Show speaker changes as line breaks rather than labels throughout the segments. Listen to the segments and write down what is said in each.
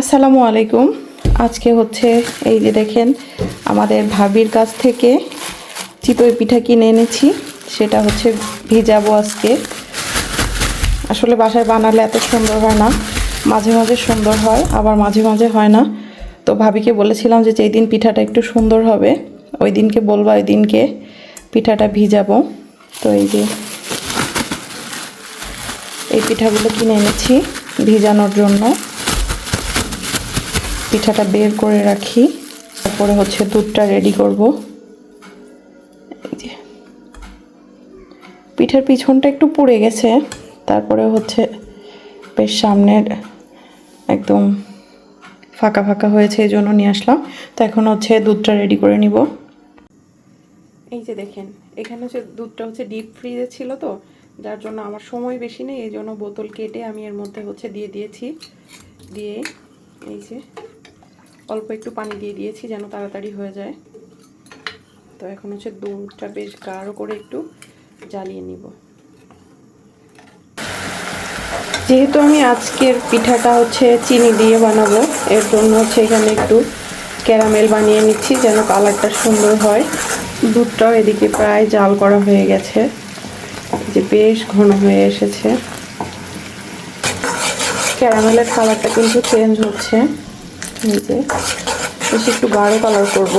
আসসালামু আলাইকুম। আজকে হচ্ছে এই যে দেখেন, আমাদের ভাবির কাছ থেকে চিতই পিঠা কিনে এনেছি। সেটা হচ্ছে ভিজাবো আজকে। আসলে বাসায় বানালে এত সুন্দর হয় না, মাঝে মাঝে সুন্দর হয়, আবার মাঝে মাঝে হয় না। তো ভাবিকে বলেছিলাম যে যেই দিন পিঠাটা একটু সুন্দর হবে, ওই দিনকে বলব, ওই দিনকে পিঠাটা ভিজাবো। তো এই যে এই পিঠাগুলো কিনে এনেছি ভিজানোর জন্য। পিঠাটা বের করে রাখি। তারপরে হচ্ছে দুধটা রেডি করব। পিঠার পিছনটা একটু পুড়ে গেছে। তারপরে হচ্ছে বেশ সামনের একদম ফাঁকা ফাঁকা হয়েছে, এই জন্য নিয়ে আসলাম। তো এখন হচ্ছে দুধটা রেডি করে নিব। এই যে দেখেন, এখানে হচ্ছে দুধটা হচ্ছে ডিপ ফ্রিজে ছিল তো, যার জন্য আমার সময় বেশি নেই, এই জন্য বোতল কেটে আমি এর মধ্যে হচ্ছে দিয়ে দিয়েছি। দিয়ে এই যে অল্প একটু পানি দিয়ে দিয়েছি যেন তাড়াতাড়ি হয়ে যায়। তো এখন হচ্ছে দুধটা বেশ গাঢ় করে একটু জ্বালিয়ে নিব। যেহেতু আমি আজকের পিঠাটা হচ্ছে চিনি দিয়ে বানাবো, এর জন্য হচ্ছে এখানে একটু ক্যারামেল বানিয়ে নিচ্ছি যেন কালারটা সুন্দর হয়। দুধটাও এদিকে প্রায় জাল করা হয়ে গেছে, যে বেশ ঘন হয়ে এসেছে। ক্যারামেলের কালারটা কিন্তু চেঞ্জ হচ্ছে। এই যে, বেশি একটু গাঢ় কালার করব।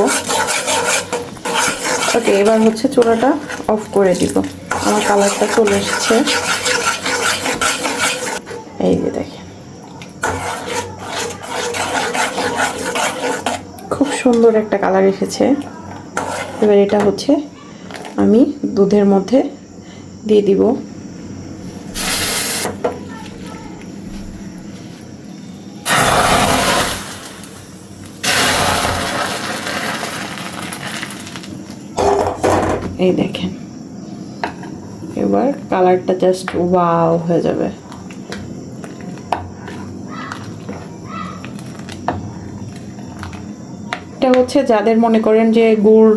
ওকে এবার হচ্ছে চুলাটা অফ করে দিব। আমার কালারটা চলে এসেছে। এই যে দেখেন। খুব সুন্দর একটা কালার এসেছে। এবার এটা হচ্ছে আমি দুধের মধ্যে দিয়ে দিব। এই দেখেন। এবার কালারটা জাস্ট ওয়াও হয়ে যাবে। এটা হচ্ছে যাদের মনে করেন যে গুড়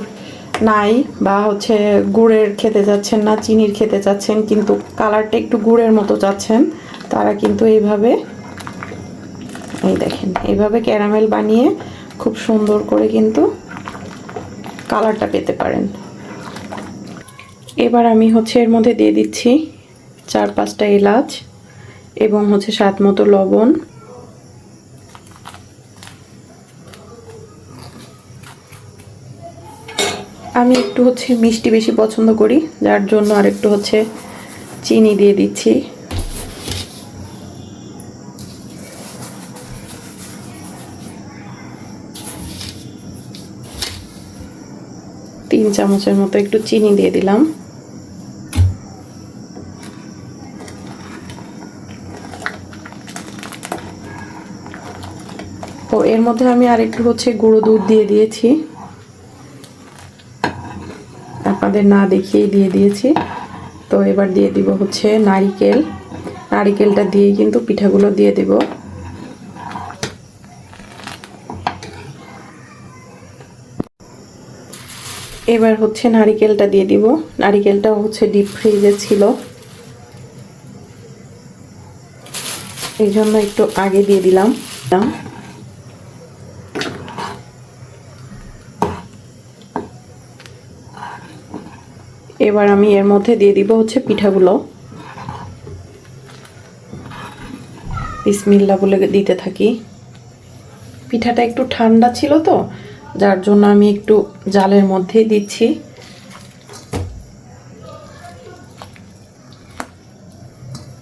নাই বা হচ্ছে গুড়ের খেতে যাচ্ছেন না, চিনির খেতে চাচ্ছেন, কিন্তু কালারটা একটু গুড়ের মতো চাচ্ছেন, তারা কিন্তু এইভাবে এই দেখেন, এইভাবে ক্যারামেল বানিয়ে খুব সুন্দর করে কিন্তু কালারটা পেতে পারেন। এবার আমি হচ্ছে এর মধ্যে দিয়ে দিচ্ছি চার পাঁচটা এলাচ এবং হচ্ছে স্বাদ মতো লবণ। আমি একটু হচ্ছে মিষ্টি বেশি পছন্দ করি, যার জন্য আর একটু হচ্ছে চিনি দিয়ে দিচ্ছি। তিন চামচের মতো একটু চিনি দিয়ে দিলাম। তো এর মধ্যে আমি আর একটু হচ্ছে গুঁড়ো দুধ দিয়ে দিয়েছি। আপনাদের না দেখিয়েই দিয়ে দিয়েছি। তো এবার দিয়ে দিব হচ্ছে নারিকেল। নারিকেলটা দিয়ে কিন্তু পিঠাগুলো দিয়ে দেব। এবার হচ্ছে নারিকেলটা দিয়ে দিব। নারিকেলটা হচ্ছে ডিপ ফ্রিজে ছিল। এই জন্য একটু আগে দিয়ে দিলাম। এবার আমি এর মধ্যে দিয়ে দিব হচ্ছে পিঠাগুলো। বিসমিল্লা বলে দিতে থাকি। পিঠাটা একটু ঠান্ডা ছিল তো যার জন্য আমি একটু জালের মধ্যেই দিচ্ছি।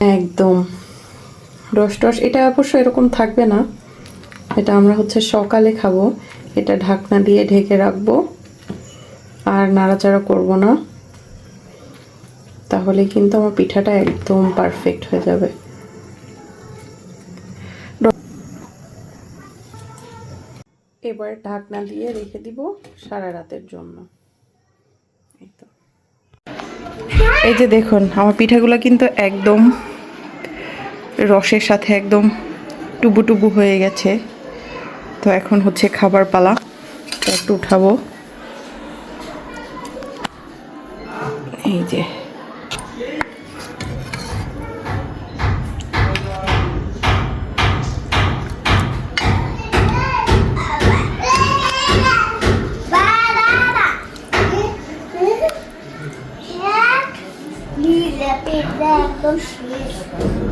একদম। রস টস, এটা অবশ্য এরকম থাকবে না। এটা আমরা হচ্ছে সকালে খাব। এটা ঢাকনা দিয়ে ঢেকে রাখব। আর নাড়াচাড়া করব না। তাহলে কিন্তু আমার পিঠাটা একদম পারফেক্ট হয়ে যাবে। এবার ঢাকনা দিয়ে রেখে দিব সারা রাতের জন্য। এই যে দেখুন, আমার পিঠাগুলো কিন্তু একদম রসের সাথে একদম টুবু টুবু হয়ে গেছে। তো এখন হচ্ছে খাবার পালা। একটু উঠাবো। এই যে।
X.